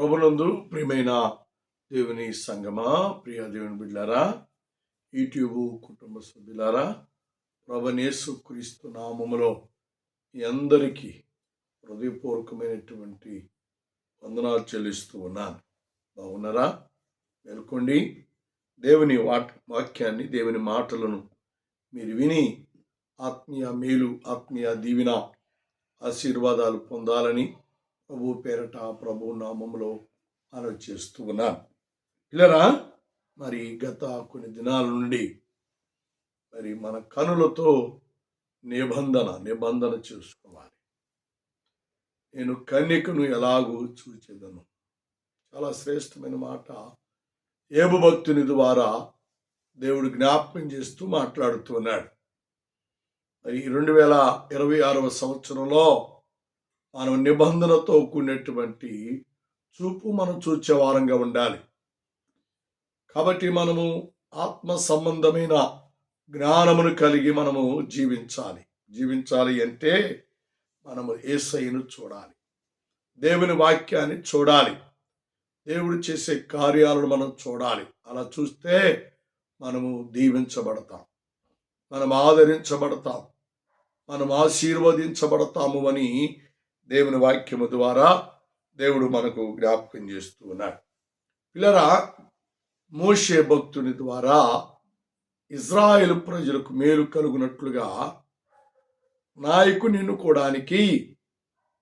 ప్రభునందు ప్రియమైన దేవుని సంగమా ప్రియ దేవుని బిడ్డారా యూట్యూబ్ కుటుంబ సభ్యులారా ప్రభనేసు క్రీస్తు నామములో మీ అందరికీ హృదయపూర్వకమైనటువంటి వందనాలు చెల్లిస్తూ ఉన్నాను. బాగున్నారా? మేల్కొండి. దేవుని వాక్ వాక్యాన్ని దేవుని మాటలను మీరు విని ఆత్మీయ మేలు ఆత్మీయ దీవెన ఆశీర్వాదాలు పొందాలని ప్రభు పేరట ప్రభు నామములో ఆలోచిస్తూ ఉన్నాను. పిల్లరా మరి గత కొన్ని దినాల నుండి మరి మన కనులతో నిబంధన నిబంధన చేసుకోవాలి. నేను కన్యకను ఎలాగూ చూచేదను. చాలా శ్రేష్టమైన మాట ఏబు భక్తుని ద్వారా దేవుడు జ్ఞాపకం చేస్తూ మాట్లాడుతున్నాడు మరి రెండు వేల ఇరవై ఆరవ సంవత్సరంలో మనం నిబంధనతో కూడినటువంటి చూపు మనం చూచే వారంగా ఉండాలి. కాబట్టి మనము ఆత్మ సంబంధమైన జ్ఞానమును కలిగి మనము జీవించాలి. జీవించాలి అంటే మనము ఏసైను చూడాలి. దేవుని వాక్యాన్ని చూడాలి. దేవుడు చేసే కార్యాలను మనం చూడాలి. అలా చూస్తే మనము దీవించబడతాం. మనం ఆదరించబడతాం. మనం ఆశీర్వదించబడతాము అని దేవుని వాక్యము ద్వారా దేవుడు మనకు జ్ఞాపకం చేస్తూ ఉన్నాడు. పిల్లరా మోషే భక్తుని ద్వారా ఇజ్రాయెల్ ప్రజలకు మేలు కలుగునట్లుగా నాయకుని ఎన్నుకోవడానికి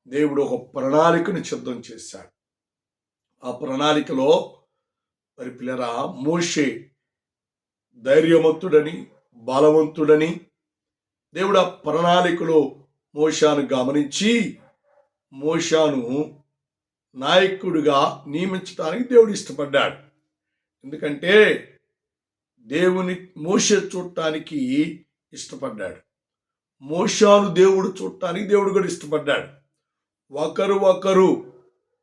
దేవుడు ఒక ప్రణాళికను సిద్ధం చేశాడు. ఆ ప్రణాళికలో మరి పిల్లరా మోషే ధైర్యవంతుడని బలవంతుడని దేవుడు ఆ ప్రణాళికలో మోషాను గమనించి మోషాను నాయకుడిగా నియమించడానికి దేవుడు ఇష్టపడ్డాడు. ఎందుకంటే దేవుని మోష చూడటానికి ఇష్టపడ్డాడు. మోషాను దేవుడు చూడటానికి దేవుడు కూడా ఇష్టపడ్డాడు. ఒకరు ఒకరు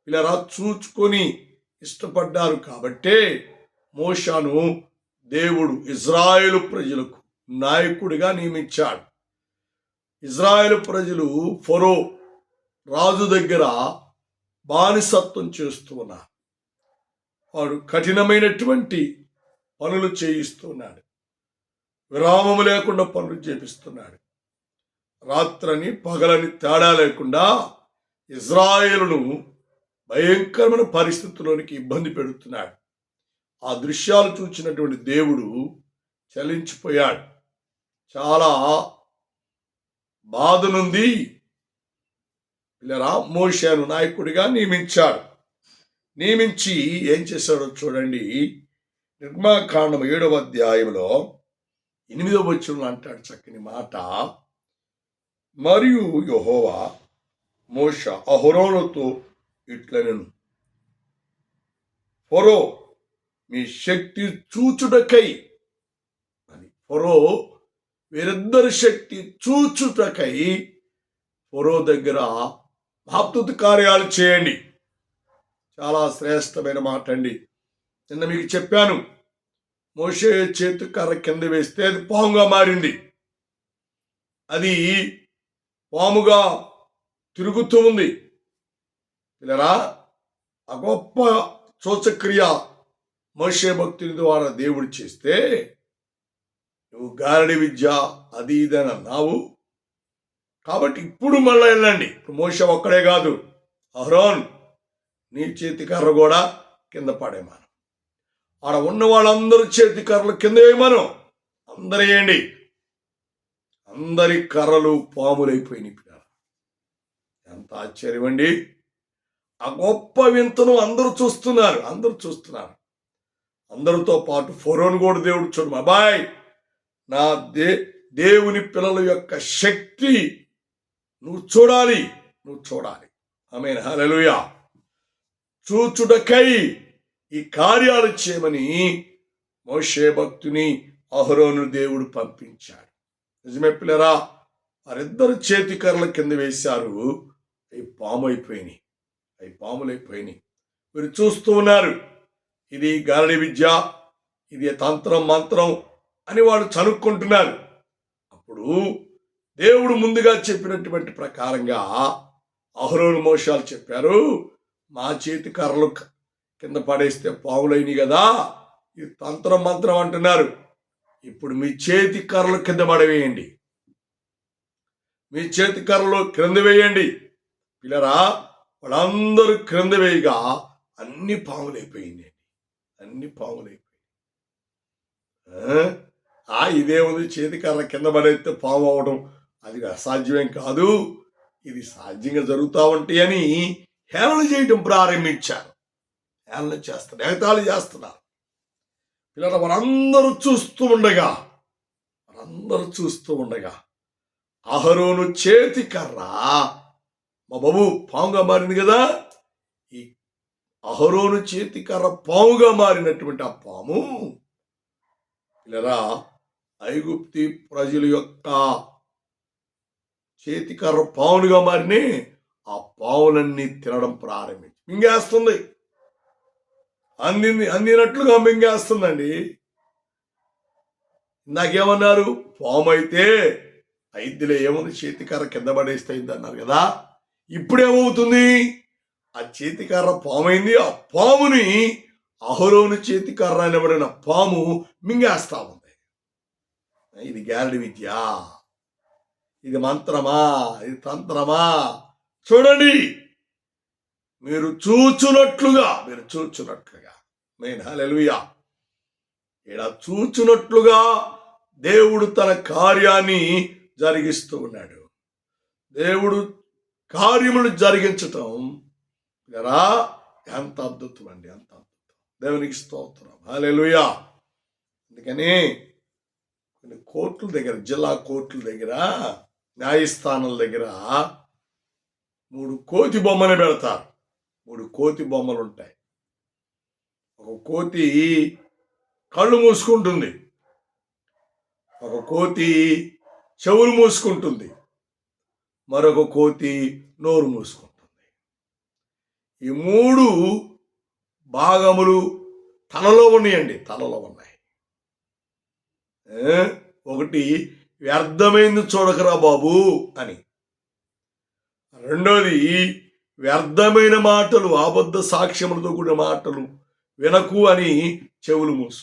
ఇలా చూచుకొని ఇష్టపడ్డారు కాబట్టే మోషాను దేవుడు ఇజ్రాయేలు ప్రజలకు నాయకుడిగా నియమించాడు. ఇజ్రాయేల్ ప్రజలు ఫరో రాజు దగ్గర బానిసత్వం చేస్తూ ఉన్నారు వాడు కఠినమైనటువంటి పనులు చేయిస్తున్నాడు విరామము లేకుండా పనులు చేపిస్తున్నాడు. రాత్రని పగలని తేడా లేకుండా ఇజ్రాయేలును భయంకరమైన పరిస్థితుల్లోనికి ఇబ్బంది పెడుతున్నాడు. ఆ దృశ్యాలు చూచినటువంటి దేవుడు చలించిపోయాడు. చాలా బాధ నుండి పిల్లరా మోషాను నాయకుడిగా నియమించాడు. నియమించి ఏం చేశాడో చూడండి. నిర్మాకాండం ఏడవ అధ్యాయంలో ఎనిమిదవ వచ్చిన అంటాడు చక్కని మాట. మరియు యహోవా మోష అహరోనుతో ఇట్లనెను. ఫొరో మీ శక్తి చూచుటకై అని. ఫొరో వీరిద్దరి శక్తి చూచుటకై ఫొరో దగ్గర మహత్తుత కార్యాలు చేయండి. చాలా శ్రేష్టమైన మాట అండి. నిన్న మీకు చెప్పాను మోసే చేతు కర్ర కింద వేస్తే అది పాముగా మారింది. అది పాముగా తిరుగుతూ ఉంది. పిల్లరా ఆ గొప్ప శోచక్రియ మోసే భక్తుని ద్వారా దేవుడు చేస్తే నువ్వు గారడి విద్య అది ఇదని అన్నావు. కాబట్టి ఇప్పుడు మళ్ళీ వెళ్ళండి. మోష ఒక్కడే కాదు. అహ్రోన్ నీ చేతి కర్ర కూడా కింద పడేమాను. ఆడ ఉన్న వాళ్ళందరూ చేతి కర్రలు కింద వేయమను. అందరు వేయండి. అందరి కర్రలు పాములైపోయినాయి ఎంత ఆశ్చర్యం అండి. ఆ గొప్ప వింతను అందరూ చూస్తున్నారు. అందరూ చూస్తున్నారు. అందరితో పాటు ఫోరోన్ కూడా దేవుడు చూడు బాయ్. నా దే దేవుని పిల్లల యొక్క శక్తి నువ్వు చూడాలి నువ్వు చూడాలి. ఆమె హలలుయా చూచుటకై ఈ కార్యాలు చేయమని మోషే భక్తుని అహరోను దేవుడు పంపించాడు. నిజమే పిల్లరా వారిద్దరు చేతికర్రల కింద వేశారు. అవి పాము అయిపోయినాయి అవి పాములైపోయినాయి. మీరు చూస్తూ ఉన్నారు ఇది గారడి విద్య ఇది తంత్రం మంత్రం అని వాళ్ళు చనుక్కుంటున్నారు. అప్పుడు దేవుడు ముందుగా చెప్పినటువంటి ప్రకారంగా అహరోను మోషాలు చెప్పారు మా చేతి కర్రలు కింద పడేస్తే పావులైనవి కదా ఇది తంత్రం మంత్రం అంటున్నారు. ఇప్పుడు మీ చేతి కర్రలు కింద పడవేయండి. మీ చేతి కర్రలు క్రింద వేయండి. పిల్లరా వాళ్ళందరూ క్రింద వేయగా అన్ని పాములైపోయింది అన్ని పాములైపోయింది ఆ? ఇదే ఉంది. చేతి కర్ర కింద పడేస్తే పాము అవడం అది అసాధ్యమేం కాదు. ఇది సాధ్యంగా జరుగుతూ ఉంటాయి అని హేళన చేయడం ప్రారంభించారు. హేళన చేస్తారు ఎగతాళి చేస్తున్నారు. పిల్లల వారందరూ చూస్తూ ఉండగా వారందరూ చూస్తూ ఉండగా అహరోను చేతి కర్ర మా బాబు పాముగా మారింది కదా. ఈ అహరోను చేతి కర్ర పాముగా మారినటువంటి ఆ పాము పిల్లరా ఐగుప్తి ప్రజల యొక్క చేతి కర్ర పావులుగా మారిని ఆ పావులన్నీ తినడం ప్రారంభించి మింగేస్తుంది. అందింది అందినట్లుగా మింగేస్తుందండి. నాకేమన్నారు పాము అయితే ఐదులే ఏముంది చేతికర్ర కింద పడేస్తే అన్నారు కదా. ఇప్పుడేమవుతుంది? ఆ చేతికర్ర పామైంది ఆ పాముని అహరోను చేతికర్ర అనబడిన పాము మింగేస్తా ఉంది. ఇది గ్యారడి విద్య. ఇది మంత్రమా? ఇది తంత్రమా? చూడండి. మీరు చూచునట్లుగా మీరు చూచునట్లుగా. మెయిన్ హల్లెలూయా ఇలా చూచునట్లుగా దేవుడు తన కార్యాన్ని జరిగిస్తూ ఉన్నాడు. దేవుడు కార్యములు జరిగించటం కదా? ఎంత అద్భుతం అండి ఎంత అద్భుతం. దేవునికి స్తోత్రం. హల్లెలూయా అందుకని కొన్ని కోర్టుల దగ్గర జిల్లా కోర్టుల దగ్గర న్యాయస్థానాల దగ్గర మూడు కోతి బొమ్మలు పెడతారు మూడు కోతి బొమ్మలు ఉంటాయి. ఒక కోతి కళ్ళు మూసుకుంటుంది. ఒక కోతి చెవులు మూసుకుంటుంది. మరొక కోతి నోరు మూసుకుంటుంది. ఈ మూడు భాగములు తలలో ఉన్నాయండి తలలో ఉన్నాయి. ఒకటి వ్యర్థమైంది చూడకరా బాబు అని. రెండోది వ్యర్థమైన మాటలు అబద్ధ సాక్ష్యములతో కూడిన మాటలు వినకు అని చెవులు మూసు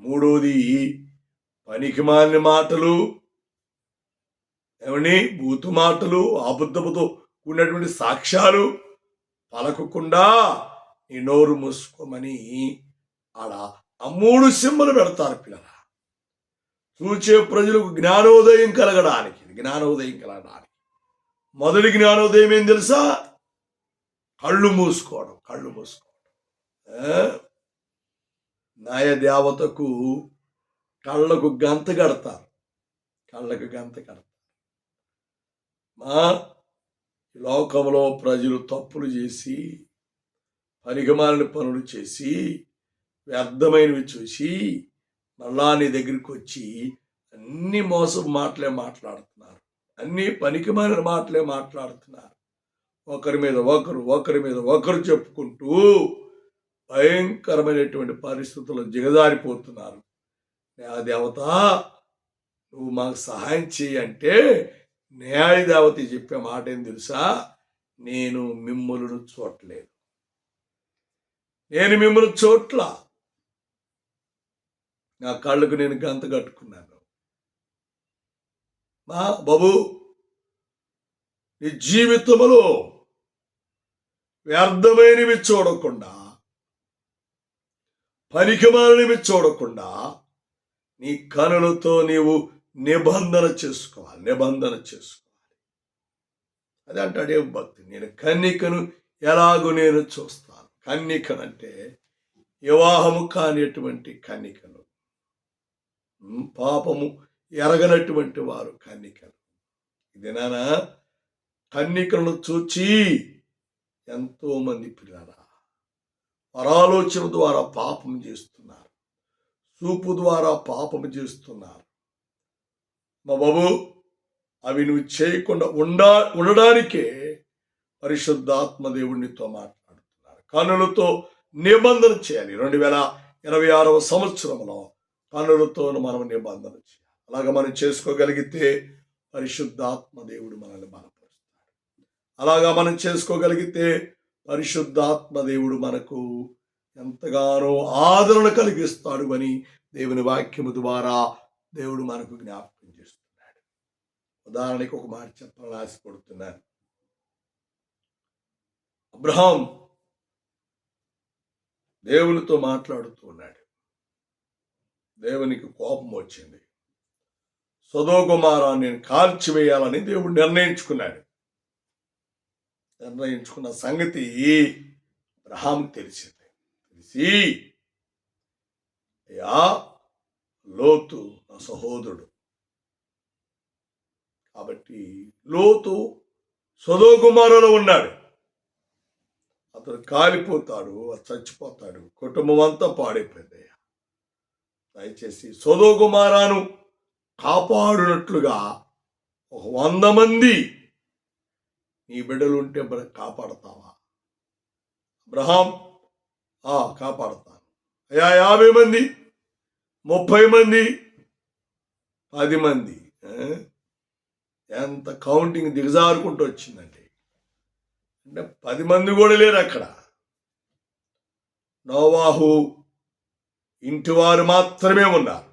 మూడోది పనికి మాలిన మాటలు ఏమని బూతు మాటలు అబద్ధముతో కూడినటువంటి సాక్ష్యాలు పలకకుండా నీ నోరు మూసుకోమని ఆడ ఆ మూడు సింబలు పెడతారు పిల్లల చూచే ప్రజలకు జ్ఞానోదయం కలగడానికి జ్ఞానోదయం కలగడానికి. మొదటి జ్ఞానోదయం ఏం తెలుసా? కళ్ళు మూసుకోవడం కళ్ళు మూసుకోవడం. న్యాయ దేవతకు కళ్ళకు గంత కడతారు. కళ్ళకు గంత కడతారు. మా లోకంలో ప్రజలు తప్పులు చేసి పనికిమాలిన పనులు చేసి వ్యర్థమైనవి చూసి మళ్ళా నీ దగ్గరికి వచ్చి అన్ని మోసం మాటలే మాట్లాడుతున్నారు. అన్ని పనికిమాలిన మాటలే మాట్లాడుతున్నారు. ఒకరి మీద ఒకరు ఒకరి మీద ఒకరు చెప్పుకుంటూ భయంకరమైనటువంటి పరిస్థితుల్లో దిగజారిపోతున్నారు. న్యాయ దేవత నువ్వు మాకు సహాయం చేయి అంటే న్యాయ దేవత చెప్పే మాట ఏం తెలుసా? నేను మిమ్మల్ని చూడలేదు నేను మిమ్మల్ని చోట్ల నా కళ్ళకు నేను గంత కట్టుకున్నాను. మా బాబు నీ జీవితంలో వ్యర్థమైనవి చూడకుండా పనికిమాలినవి చూడకుండా నీ కనులతో నీవు నిబంధన చేసుకోవాలి నిబంధన చేసుకోవాలి. అదే అంటాడే భక్తి? నేను కన్నికను ఎలాగో నేను చూస్తాను. కన్నికనంటే వివాహము కానిటువంటి కన్నికను. పాపము ఎరగనటువంటి వారు కన్నికలు. ఇది నానా కన్నికలను చూచి ఎంతోమంది పిల్లరా. పిల్లల పరాలోచన ద్వారా పాపం చేస్తున్నారు. చూపు ద్వారా పాపం చేస్తున్నారు. మా బాబు అవి నువ్వు చేయకుండా ఉండా ఉండడానికే పరిశుద్ధాత్మ దేవునితో మాట్లాడుతున్నారు. కనులతో నిబంధన చేయాలి. రెండు వేల ఇరవై ఆరవ సంవత్సరంలో కనులతో మనం నిబంధన చేయాలి. అలాగ మనం చేసుకోగలిగితే పరిశుద్ధాత్మ దేవుడు మనల్ని బలపరుస్తాడు. అలాగా మనం చేసుకోగలిగితే పరిశుద్ధాత్మ దేవుడు మనకు ఎంతగానో ఆదరణ కలిగిస్తాడు అని దేవుని వాక్యము ద్వారా దేవుడు మనకు జ్ఞాపకం చేస్తున్నాడు. ఉదాహరణకి ఒక మాట చెప్పాలని ఆశపడుతున్నాను. అబ్రహాం దేవునితో మాట్లాడుతూ ఉన్నాడు. దేవునికి కోపం వచ్చింది. సదోకుమారాన్ని నేను కాల్చివేయాలని దేవుడు నిర్ణయించుకున్నాడు. నిర్ణయించుకున్న సంగతి అబ్రహాంకి తెలిసింది. తెలిసి అయ్యా లోతు నా సహోదరుడు. కాబట్టి లోతు సదోకుమారులో ఉన్నాడు. అతడు కాలిపోతాడు చచ్చిపోతాడు కుటుంబం అంతా పాడైపోయింది. దయచేసి సోదోకుమారాను కాపాడునట్లుగా ఒక వంద మంది నీ బిడ్డలుంటే మరి కాపాడతావా? అబ్రహాం ఆ కాపాడతాను. అయ్యా యాభై మంది ముప్పై మంది పది మంది ఎంత కౌంటింగ్ దిగజారుకుంటూ వచ్చిందండి. అంటే పది మంది కూడా లేరు అక్కడ నోవాహు ఇంటివారు మాత్రమే ఉన్నారు.